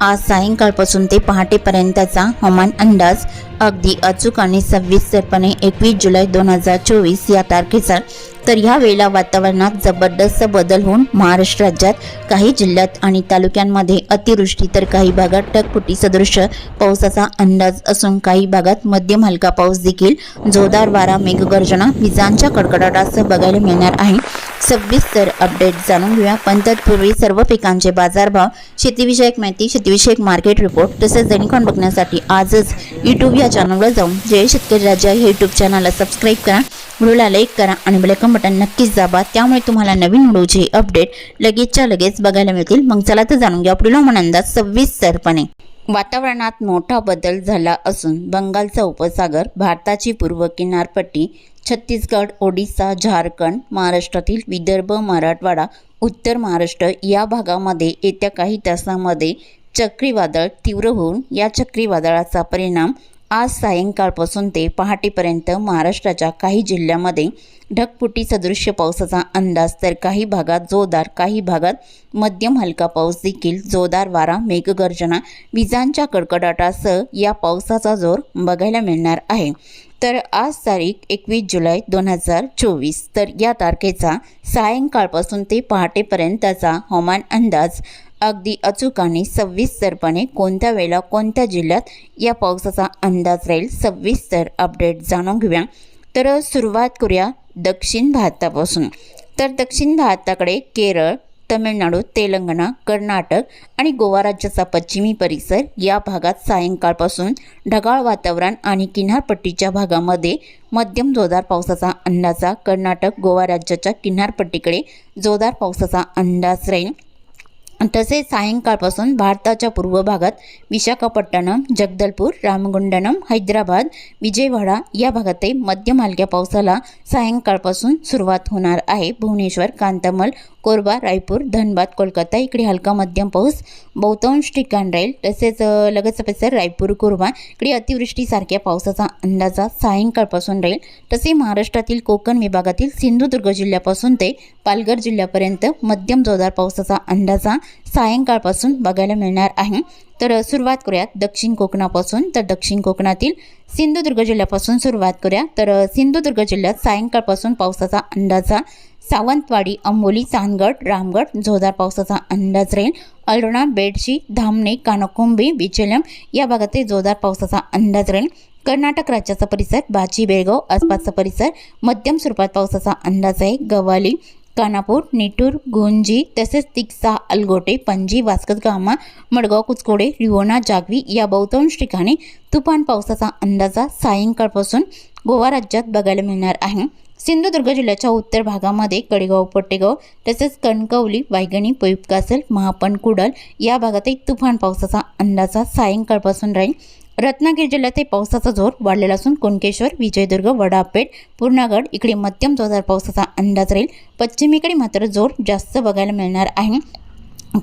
आज सायंकाळपासून ते पहाटेपर्यंतचा हवामान अंदाज अगदी अचूक आणि सविस्तरपणे एकवीस जुलै दोन हजार चोवीस या तारखेचा तर ह्या वेळेला वातावरणात जबरदस्त बदल होऊन महाराष्ट्र राज्यात काही जिल्ह्यात आणि तालुक्यांमध्ये अतिवृष्टी तर काही भागात ढगफुटी सदृश पावसाचा अंदाज असून काही भागात मध्यम हलका पाऊस देखील जोरदार वारा मेघगर्जना विजांच्या कडकडाटासह बघायला मिळणार आहे. सविस्तर अपडेट जाणून घेऊया. पण तत्पूर्वी सर्व पिकांचे बाजारभाव शेतीविषयक माहिती शेतीविषयक मार्केट रिपोर्ट तसेच दैनिकॉन बघण्यासाठी आजच यूट्यूब या चॅनलवर जाऊन जय शेतकरी राजा हे यूट्यूब चॅनलला सबस्क्राईब करा. व्हिडिओला लाईक करा आणि बेलकम बटन नक्कीच दाबा. त्यामुळे तुम्हाला नवीन व्हिडिओचे अपडेट लगेचच्या लगेच बघायला मिळतील. मग चला तर जाणून घ्या पुढील अंदाज सविस्तरपणे वातावरणात मोठा बदल झाला असून बंगालचा उपसागर भारताची पूर्व किनारपट्टी छत्तीसगड ओडिसा झारखंड महाराष्ट्रातील विदर्भ मराठवाडा उत्तर महाराष्ट्र या भागामध्ये येत्या काही तासांमध्ये चक्रीवादळ तीव्र होऊन या चक्रीवादळाचा परिणाम आज सायंकाळपासून ते पहाटेपर्यंत महाराष्ट्राच्या काही जिल्ह्यामध्ये ढगफुटी सदृश्य पावसाचा अंदाज तर काही भागात जोरदार काही भागात मध्यम हलका पाऊस देखील जोरदार वारा मेघगर्जना विजांच्या कडकडाटासह या पावसाचा जोर बघायला मिळणार आहे. तर आज तारीख एकवीस जुलै दोन हजार चोवीस तर या तारखेचा सायंकाळपासून ते पहाटेपर्यंतचा हवामान अंदाज अगदी अचूक आणि सविस्तरपणे कोणत्या वेळेला कोणत्या जिल्ह्यात या पावसाचा अंदाज राहील सविस्तर अपडेट जाणून घेऊया. तर सुरुवात करूया दक्षिण भारतापासून. तर दक्षिण भारताकडे केरळ तमिळनाडू तेलंगणा कर्नाटक आणि गोवा राज्याचा पश्चिमी परिसर या भागात सायंकाळपासून ढगाळ वातावरण आणि किनारपट्टीच्या भागामध्ये मध्यम जोरदार पावसाचा अंदाजा कर्नाटक गोवा राज्याच्या किनारपट्टीकडे जोरदार पावसाचा अंदाज राहील. तसेच सायंकाळपासून भारताच्या पूर्व भागात विशाखापट्टणम जगदलपूर रामगुंडनम हैदराबाद विजयवाडा या भागातही मध्यम हलक्या पावसाला सायंकाळपासून सुरुवात होणार आहे. भुवनेश्वर कांतमल कोरबा रायपूर धनबाद कोलकाता इकडे हलका मध्यम पाऊस बहुतांश ठिकाण राहील. तसेच अ, लगतचा परिसर रायपूर कोरबा इकडे अतिवृष्टीसारख्या पावसाचा अंदाजा सायंकाळपासून राहील. तसे महाराष्ट्रातील कोकण विभागातील सिंधुदुर्ग जिल्ह्यापासून ते पालघर जिल्ह्यापर्यंत मध्यम जोरदार पावसाचा अंदाजा सायंकाळपासून बघायला मिळणार आहे. तर सुरुवात करूयात दक्षिण कोकणापासून. तर दक्षिण कोकणातील सिंधुदुर्ग जिल्ह्यापासून सुरुवात करूया. तर सिंधुदुर्ग जिल्ह्यात सायंकाळपासून पावसाचा अंदाजा सावंतवाडी अंबोली चांदगड रामगड जोरदार पावसाचा अंदाज राहील. अल्रोणा बेडशी धामणे कानकुंबी बिचलम या भागातही जोरदार पावसाचा अंदाज राहील. कर्नाटक राज्याचा परिसर बाची बेळगाव आसपासचा परिसर मध्यम स्वरूपात पावसाचा अंदाज आहे. गवाली कानापूर निटूर गुंजी तसेच तिक्सा अलगोटे पणजी वास्कतगामा मडगाव कुचकोडे रिवोणा जागवी या बहुतांश ठिकाणी तुफान पावसाचा अंदाजा सायंकाळपासून गोवा राज्यात बघायला मिळणार आहे. सिंधुदुर्ग जिल्ह्याच्या उत्तर भागामध्ये कडेगाव पट्टेगाव तसेच कणकवली वायगणी पैपकासल महापण कुडल या भागातही तुफान पावसाचा अंदाजा सायंकाळपासून राहील. रत्नागिरी जिल्ह्यात पावसाचा जोर वाढलेला असून कुणकेश्वर विजयदुर्ग वडापेठ पूर्णागड इकडे मध्यम जोरदार पावसाचा अंदाज राहील. पश्चिमेकडे मात्र जोर जास्त बघायला मिळणार आहे.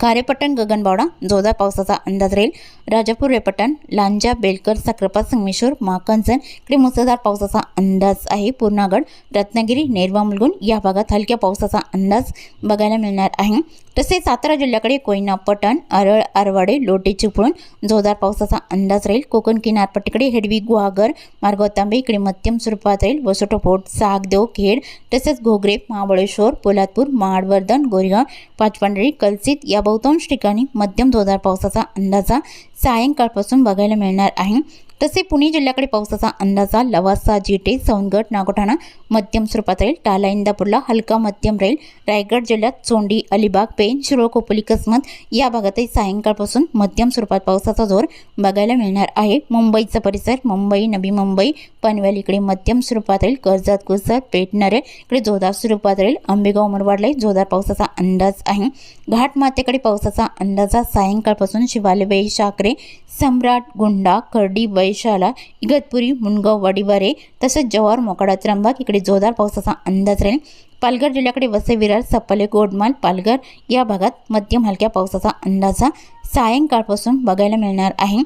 खारेपट्टण गगनबावडा जोरदार पावसाचा अंदाज राहील. राजापूर रेपटण लांजा बेलकर साखरपा संगमेश्वर महाकंचन इकडे मुसळधार पावसाचा अंदाज आहे. पूर्णागड रत्नागिरी नेरवा मुलगुण या भागात हलक्या पावसाचा अंदाज बघायला मिळणार आहे. तसेच सातारा जिल्ह्याकडे कोयना पटण आरळ आरवाडे लोटे चिपळूण जोरदार पावसाचा अंदाज राहील. कोकण किनारपट्टीकडे हेडवी गुहागर मार्गाव तांबे इकडे मध्यम स्वरूपात राहील. वसोटो फोर्ट सागदेव खेड तसेच घोगरे महाबळेश्वर पोलादपूर महाडवर्धन गोरेगाव पाचपांढरी कलसित या बहुतांश ठिकाणी मध्यम जोरदार पावसाचा अंदाजा सायंकाळपासून बघायला मिळणार आहे. तसे पुणे जिल्ह्याकडे पावसाचा अंदाजा लवासा जिटे सौंदगड नागोठाणा मध्यम स्वरूपात राहील. टाला इंदापूरला हलका मध्यम राहील. रायगड जिल्ह्यात चोंडी अलिबाग पेन शिरोळ कोपोली कसमत या भागातही सायंकाळपासून मध्यम स्वरूपात पावसाचा जोर बघायला मिळणार आहे. मुंबईचा परिसर मुंबई नवी मुंबई पनवेल इकडे मध्यम स्वरूपात राहील. कर्जत कुसत पेटणारे इकडे जोरदार स्वरूपात राहील. आंबेगाव मुरवाडलाही जोरदार पावसाचा अंदाज आहे. घाटमातेकडे पावसाचा अंदाजा सायंकाळपासून शिवाले शाकरे सम्राट गुंडा खर्डी वैशाला इगतपुरी मुनगाव वाडीवारे तसेच जव्हार मोकाडा त्र्यंबक इकडे जोरदार पावसाचा अंदाज राहील. पालघर जिल्ह्याकडे वसई विरार सप्पाले गोडमाल पालघर या भागात मध्यम हलक्या पावसाचा अंदाजा सायंकाळपासून बघायला मिळणार आहे.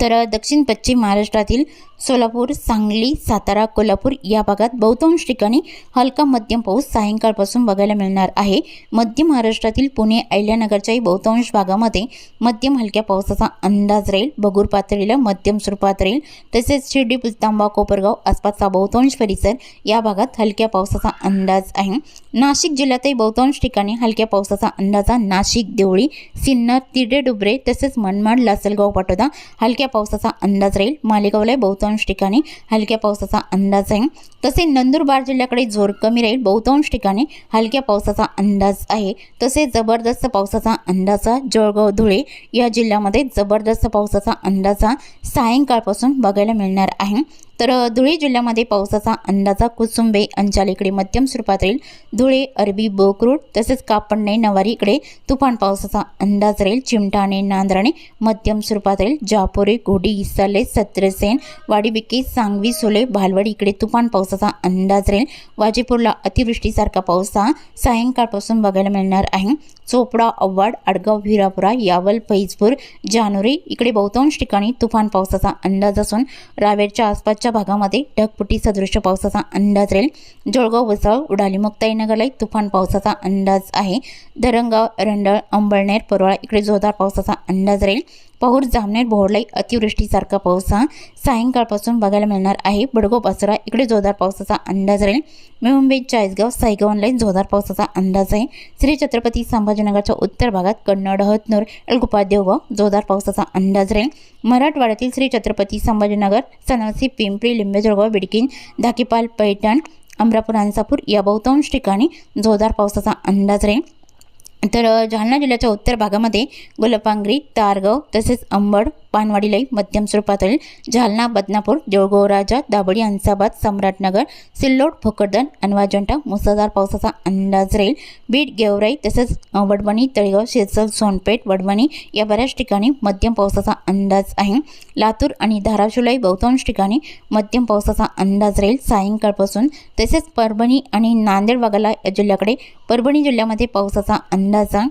तर दक्षिण पश्चिम महाराष्ट्रातील सोलापूर सांगली सातारा कोल्हापूर या भागात बहुतांश ठिकाणी हलका मध्यम पाऊस सायंकाळपासून बघायला मिळणार आहे. मध्य महाराष्ट्रातील पुणे अहिल्यानगरच्याही बहुतांश भागामध्ये मध्यम हलक्या पावसाचा अंदाज राहील. बगूर पातळीला मध्यम स्वरूपात राहील. तसेच शिर्डी पुलतांबा कोपरगाव आसपासचा बहुतांश परिसर या भागात हलक्या पावसाचा अंदाज आहे. नाशिक जिल्ह्यातही बहुतांश ठिकाणी हलक्या पावसाचा अंदाज नाशिक देवळी सिन्नर तिडे डुबरे तसेच मनमाड लासलगाव पाटोदा हलक्या पावसाचा अंदाज राहील. मालेगावला बहुतांश ठिकाणी हलक्या पावसाचा अंदाज आहे. तसे नंदुरबार जिल्ह्याकडे जोर कमी राहील बहुतांश ठिकाणी हलक्या पावसाचा अंदाज आहे. तसेच जबरदस्त पावसाचा अंदाज जळगाव धुळे या जिल्ह्यामध्ये जबरदस्त पावसाचा अंदाज सायंकाळपासून बघायला मिळणार आहे. तर धुळे जिल्ह्यामध्ये पावसाचा अंदाजा कुसुंबे अंचाल इकडे मध्यम स्वरूपात राहील. धुळे अरबी बोकरूड तसेच कापडणे नवारी इकडे तुफान पावसाचा अंदाज राहील. चिमटाणे नांदराणे मध्यम स्वरूपात राहील. जापोरे घोडी इसाले सत्रसेन वाडीबिके सांगवी सोले भालवाडी इकडे तुफान पावसाचा अंदाज राहील. वाजेपूरला अतिवृष्टीसारखा पावसा सायंकाळपासून बघायला मिळणार आहे. चोपडा अव्वाड आडगाव भिरापुरा यावल फैजपूर जानोरी इकडे बहुतांश ठिकाणी तुफान पावसाचा अंदाज असून रावेरच्या आसपासच्या भागामध्ये ढगपुटी सदृश्य पावसाचा अंदाज राहील. जळगाव वसाळ उडाली मुक्ताईनगरलाही तुफान पावसाचा अंदाज आहे. धरणगाव रंडळ अंबळनेर परवाळा इकडे जोरदार पावसाचा अंदाज राहील. पहूर जामनेर बोहडलाई अतिवृष्टीसारखा पाऊस हा सायंकाळपासून बघायला मिळणार आहे. बडगो पाचोरा इकडे जोरदार पावसाचा अंदाज राहील. मुंबई चाळीसगाव सायगावनलाही जोरदार पावसाचा अंदाज आहे. श्री छत्रपती संभाजीनगरच्या उत्तर भागात कन्नड हतनूर एलगुपा देवगाव जोरदार पावसाचा अंदाज राहील. मराठवाड्यातील श्री छत्रपती संभाजीनगर सनवसी पिंपरी लिंबेजळगाव बिडकीन धाकीपाल पैठण अमरापूर अंसापूर या बहुतांश ठिकाणी जोरदार पावसाचा अंदाज राहील. तर जालना जिल्ह्याच्या उत्तर भागामध्ये गुलपांगरी तारगाव तसेच अंबड पानवाडीलाई मध्यम स्वरूपातील राहील जालना बदनापूर जळगाव राजा दाबडी अंसाबाद सम्राटनगर सिल्लोड भोकरदन अनवाजंटा मुसळधार पावसाचा अंदाज राहील. बीड गेवराई तसेच वडवणी तळेगाव शेरसल सोनपेठ वडवणी या बऱ्याच ठिकाणी मध्यम पावसाचा अंदाज आहे. लातूर आणि धाराशिवलाही बहुतांश ठिकाणी मध्यम पावसाचा अंदाज राहील. सायंकाळपासून तसेच परभणी आणि नांदेड भागाला जिल्ह्याकडे परभणी जिल्ह्यामध्ये पावसाचा अंदाज आहे.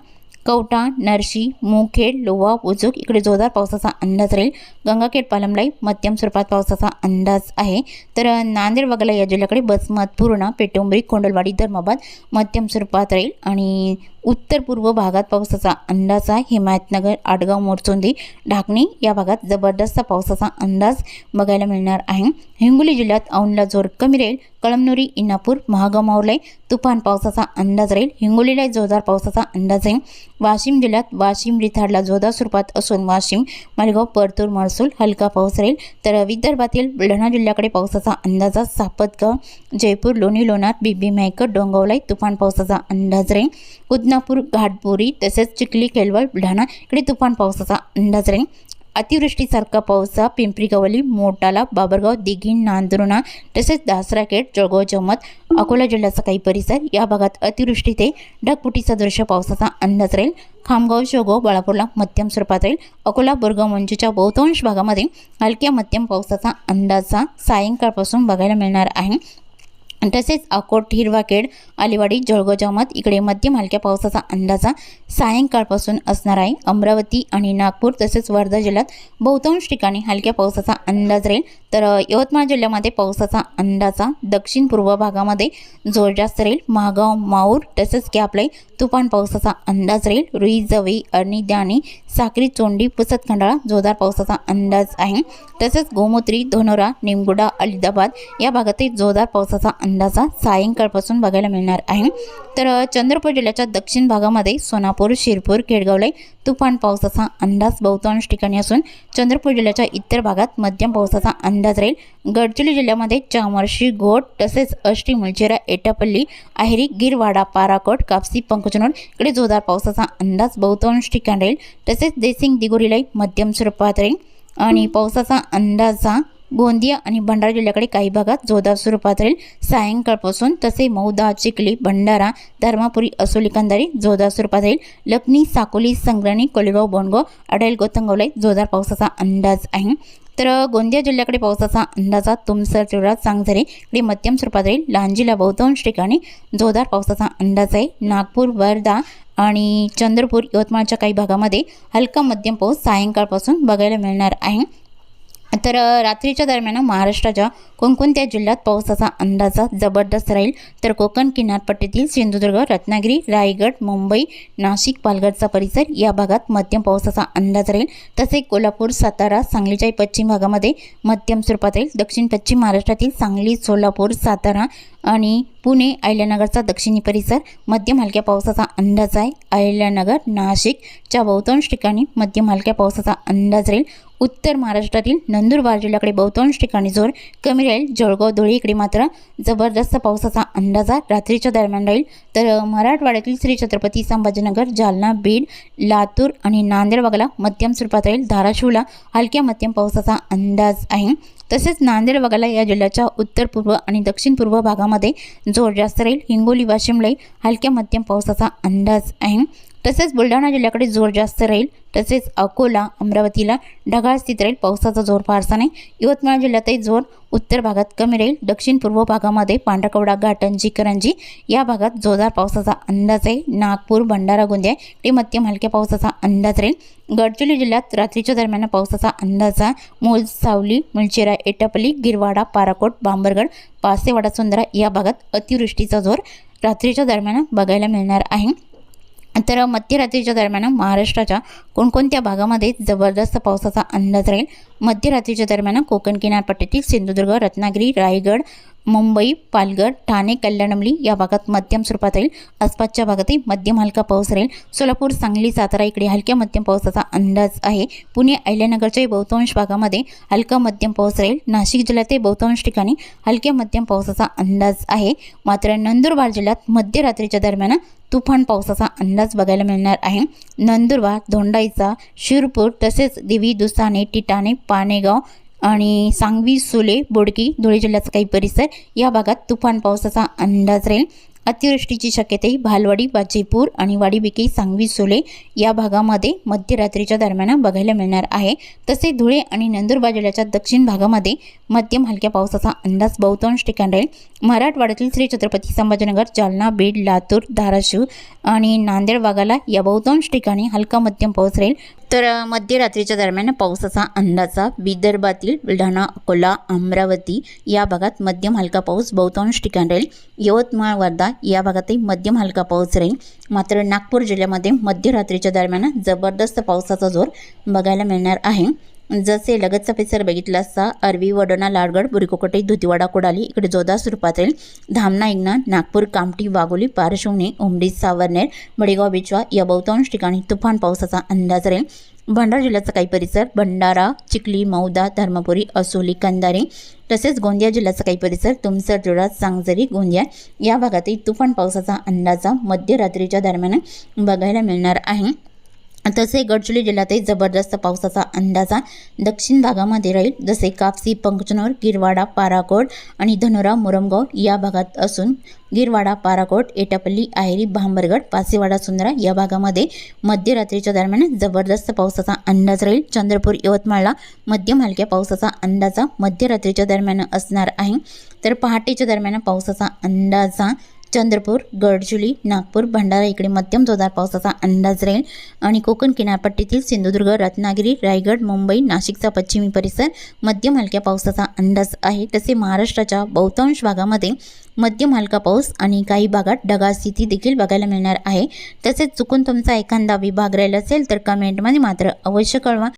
कवटा नरशी मुखेड लोहा उजूक इकडे जोरदार पावसाचा अंदाज राहील. गंगाखेड पालमलाई मध्यम स्वरूपात पावसाचा अंदाज आहे. तर नांदेड वगैरे या जिल्ह्याकडे बसमत पूर्णा पेटुंबरी कोंडलवाडी धर्माबाद मध्यम स्वरूपात राहील. आणि उत्तर पूर्व भागात पावसाचा अंदाज आहे. हिमायतनगर आडगाव मोरचोंदी ढाकणी या भागात जबरदस्त पावसाचा अंदाज बघायला मिळणार आहे. हिंगोली जिल्ह्यात औंडला जोर कमी राहील. कळमनुरी इनापूर महागाव तुफान पावसाचा अंदाज राहील. हिंगोलीला जोरदार पावसाचा अंदाज आहे. वाशिम जिल्ह्यात वाशिम रिथाडला जोरदार स्वरूपात असून वाशिम मालगाव परतूर महसूल हलका पाऊस राहील. तर विदर्भातील बुलढाणा जिल्ह्याकडे पावसाचा अंदाजा सापतगाव जयपूर लोणी लोणार बिबी मेहकर डोंगवलाई तुफान पावसाचा अंदाज राहील. विजापूर घाटपुरी तसेच चिखली केलवल बुलढाणा इकडे तुफान पावसाचा अंदाज राहील. अतिवृष्टीसारखा पावसा पिंपरी गवली मोटाला बाबरगाव दिघी नांदुर्णा तसेच दासराखेड जळगाव जमत अकोला जिल्ह्याचा काही परिसर या भागात अतिवृष्टी ते ढगपुटीचा दृश्य पावसाचा अंदाज राहील. खामगाव शेवगाव बाळापूरला मध्यम स्वरूपात राहील. अकोला बोरगाव मंजूच्या बहुतांश भागामध्ये हलक्या मध्यम पावसाचा अंदाजा सायंकाळपासून बघायला मिळणार आहे. तसेच अकोट हिरवाखेड अलिवाडी जळगाव जमात इकडे मध्यम हलक्या पावसाचा अंदाजा सायंकाळपासून असणार आहे. अमरावती आणि नागपूर तसेच वर्धा जिल्ह्यात बहुतांश ठिकाणी हलक्या पावसाचा अंदाज राहील. तर यवतमाळ जिल्ह्यामध्ये पावसाचा अंदाजा दक्षिण पूर्व भागामध्ये जोर जास्त राहील. महागाव माऊर तसेच कॅपलाई तुफान पावसाचा अंदाज राहील. रुई जवई अर्णी द्याणी साक्री चोंडी पुसत खंडाळा जोरदार पावसाचा अंदाज आहे. तसेच गोमूत्री धोनोरा निमगुडा अलिदाबाद या भागातही जोरदार पावसाचा अंदाजा सायंकाळपासून बघायला मिळणार आहे. तर चंद्रपूर जिल्ह्याच्या दक्षिण भागामध्ये सोनापूर शिरपूर केडगावलाई तुफान पावसाचा अंदाज बहुतांश ठिकाणी असून चंद्रपूर जिल्ह्याच्या इतर भागात मध्यम पावसाचा अंदाज राहील. गडचिरोली जिल्ह्यामध्ये चामर्शी घोट तसेच अष्टी मुलचेरा एटापल्ली आहेरी गिरवाडा पाराकोट कापसी पंकचनोड इकडे जोरदार पावसाचा अंदाज बहुतांश ठिकाणी राहील. तसेच देसिंग दिगोरीलाही मध्यम स्वरूपात राहील. आणि पावसाचा अंदाजा गोंदिया आणि भंडारा जिल्ह्याकडे काही भागात जोरदार स्वरूपात राहील. सायंकाळपासून तसे मौदा चिखली भंडारा धर्मापुरी असोली कंदारी जोरदार स्वरूपात राहील. लखनी साकोली संग्राणी कोलेगाव बोंडगाव अडेल गोतंगवलाई जोरदार पावसाचा अंदाज आहे. तर गोंदिया जिल्ह्याकडे पावसाचा अंदाजा तुमसर चिवडा सांगझरे इकडे मध्यम स्वरूपात राहील. लांजीला बहुतांश ठिकाणी जोरदार पावसाचा अंदाज आहे. नागपूर वर्धा आणि चंद्रपूर यवतमाळच्या काही भागामध्ये हलका मध्यम पाऊस सायंकाळपासून बघायला मिळणार आहे. तर रात्रीच्या दरम्यान महाराष्ट्राच्या कोणकोणत्या जिल्ह्यात पावसाचा अंदाजा जबरदस्त राहील? तर कोकण किनारपट्टीतील सिंधुदुर्ग रत्नागिरी रायगड मुंबई नाशिक पालघरचा परिसर या भागात मध्यम पावसाचा अंदाज राहील. तसे कोल्हापूर सातारा सांगलीच्या पश्चिम भागामध्ये मध्यम स्वरूपात राहील. दक्षिण पश्चिम महाराष्ट्रातील सांगली सोलापूर सातारा आणि पुणे अहिल्यानगरचा दक्षिणी परिसर मध्यम हलक्या पावसाचा अंदाज आहे. अहिल्यानगर नाशिकच्या बहुतांश ठिकाणी मध्यम हलक्या पावसाचा अंदाज राहील. उत्तर महाराष्ट्रातील नंदुरबार जिल्ह्याकडे बहुतांश ठिकाणी जोर कमी राहील. जळगाव धुळे इकडे मात्र जबरदस्त पावसाचा अंदाज रात्रीच्या दरम्यान राहील. तर मराठवाड्यातील श्री छत्रपती संभाजीनगर जालना बीड लातूर आणि नांदेड भागाला मध्यम स्वरूपात राहील. धाराशिवला हलक्या मध्यम पावसाचा अंदाज आहे. तसेच नांदेड वगळा या जिल्ह्याच्या उत्तर पूर्व आणि दक्षिण पूर्व भागामध्ये जोर जास्त राहील हिंगोली वाशिमलाही हलक्या मध्यम पावसाचा अंदाज आहे. तसेच बुलढाणा जिल्ह्याकडे जोर जास्त राहील. तसेच अकोला अमरावतीला ढगाळ स्थित राहील. पावसाचा जोर फारसा नाही. यवतमाळ जिल्ह्यातही जोर उत्तर भागात कमी राहील. दक्षिण पूर्व भागामध्ये पांढरकवडा घाटंजी करंजी या भागात जोरदार पावसाचा अंदाज आहे. नागपूर भंडारा गोंदिया ते मध्यम हलक्या पावसाचा अंदाज राहील. गडचिरोली जिल्ह्यात रात्रीच्या दरम्यान पावसाचा अंदाज आहे. मूल सावली मुलचेरा एटापली गिरवाडा पाराकोट बांबरगड पासेवाडा सुंदरा या भागात अतिवृष्टीचा जोर रात्रीच्या दरम्यान बघायला मिळणार आहे. तर मध्यरात्रीच्या दरम्यान महाराष्ट्राच्या कोणकोणत्या भागामध्ये जबरदस्त पावसाचा अंदाज राहील? मध्यरात्रीच्या दरम्यान कोकण किनारपट्टीतील सिंधुदुर्ग रत्नागिरी रायगड मुंबई पालघर ठाणे कल्याणमली या भागात मध्यम स्वरूपात राहील. आसपासच्या भागातही मध्यम हलका पाऊस राहील. सोलापूर सांगली सातारा इकडे हलक्या मध्यम पावसाचा अंदाज आहे. पुणे अहिल्यानगरच्याही बहुतांश भागामध्ये हलका मध्यम पाऊस राहील. नाशिक जिल्ह्यातही बहुतांश ठिकाणी हलक्या मध्यम पावसाचा अंदाज आहे. मात्र नंदुरबार जिल्ह्यात मध्यरात्रीच्या दरम्यान तुफान पावसाचा अंदाज बघायला मिळणार आहे. नंदुरबार धोंडाईचा शिरपूर तसेच देवी दुसाने टिटाणे पाणेगाव आणि सांगवी सुले बोडकी धुळे जिल्ह्याचा काही परिसर या भागात तुफान पावसाचा अंदाज राहील. अतिवृष्टीची शक्यताही भालवाडी बाजीपूर आणि वाडीबिकी सांगवी सोले या भागामध्ये मध्यरात्रीच्या दरम्यान बघायला मिळणार आहे. तसे धुळे आणि नंदुरबार जिल्ह्याच्या दक्षिण भागामध्ये मध्यम हलक्या पावसाचा अंदाज बहुतांश ठिकाण राहील. मराठवाड्यातील श्री छत्रपती संभाजीनगर जालना बीड लातूर धाराशिव आणि नांदेड भागाला या बहुतांश ठिकाणी हलका मध्यम पाऊस राहील. तर मध्यरात्रीच्या दरम्यान पावसाचा अंदाजा विदर्भातील बुलढाणा अकोला अमरावती या भागात मध्यम हलका पाऊस बहुतांश ठिकाण राहील. यवतमाळ वर्धा या भागातही मध्यम हलका पाऊस राहील. मात्र नागपूर जिल्ह्यामध्ये मध्यरात्रीच्या दरम्यान जबरदस्त पावसाचा जोर बघायला मिळणार आहे. जसे लगतचा परिसर बघितला असता अरवी वडोणा लाडगड बुरीकोकटे धुतीवाडा कोडाली इकडे जोधा स्वरूपात राहील धामणा इंगना नागपूर कामठी वाघोली पारशिवणी उमडी सावरनेर बडेगाव बिचवा या बहुतांश ठिकाणी तुफान पावसाचा अंदाज राहील. भंडारा जिल्ह्याचा काही परिसर भंडारा चिखली मौदा धर्मपुरी असोली कंदारे तसेच गोंदिया जिल्ह्याचा काही परिसर तुमसर जोडा सांगजरी गोंदिया या भागातही तुफान पावसाचा अंदाजा मध्यरात्रीच्या दरम्यान बघायला मिळणार आहे. तसे गडचिरोली जिल्ह्यातही जबरदस्त पावसाचा अंदाजा दक्षिण भागामध्ये राहील. जसे कापसी पंचनोर गिरवाडा पाराकोट आणि धनोरा मुरमगाव या भागात असून गिरवाडा पाराकोट एटापल्ली आहेरी भांबरगड पासेवाडा सुंदरा या भागामध्ये मध्यरात्रीच्या दरम्यान जबरदस्त पावसाचा अंदाज राहील. चंद्रपूर यवतमाळला मध्यम हलक्या पावसाचा अंदाजा मध्यरात्रीच्या दरम्यान असणार आहे. तर पहाटेच्या दरम्यान पावसाचा अंदाजा चंद्रपूर गडचुली नागपूर भंडारा इकडे मध्यम जोरदार पावसाचा अंदाज राहील. आणि कोकण किनारपट्टीतील सिंधुदुर्ग रत्नागिरी रायगड मुंबई नाशिकचा पश्चिमी परिसर मध्यम हलक्या पावसाचा अंदाज आहे. तसे महाराष्ट्राच्या बहुतांश भागामध्ये मध्यम हलका पाऊस आणि काही भागात ढगाळ स्थिती देखील बघायला मिळणार आहे. तसेच चुकून तुमचा एखादा विभाग राहिला असेल तर कमेंटमध्ये मात्र अवश्य कळवा.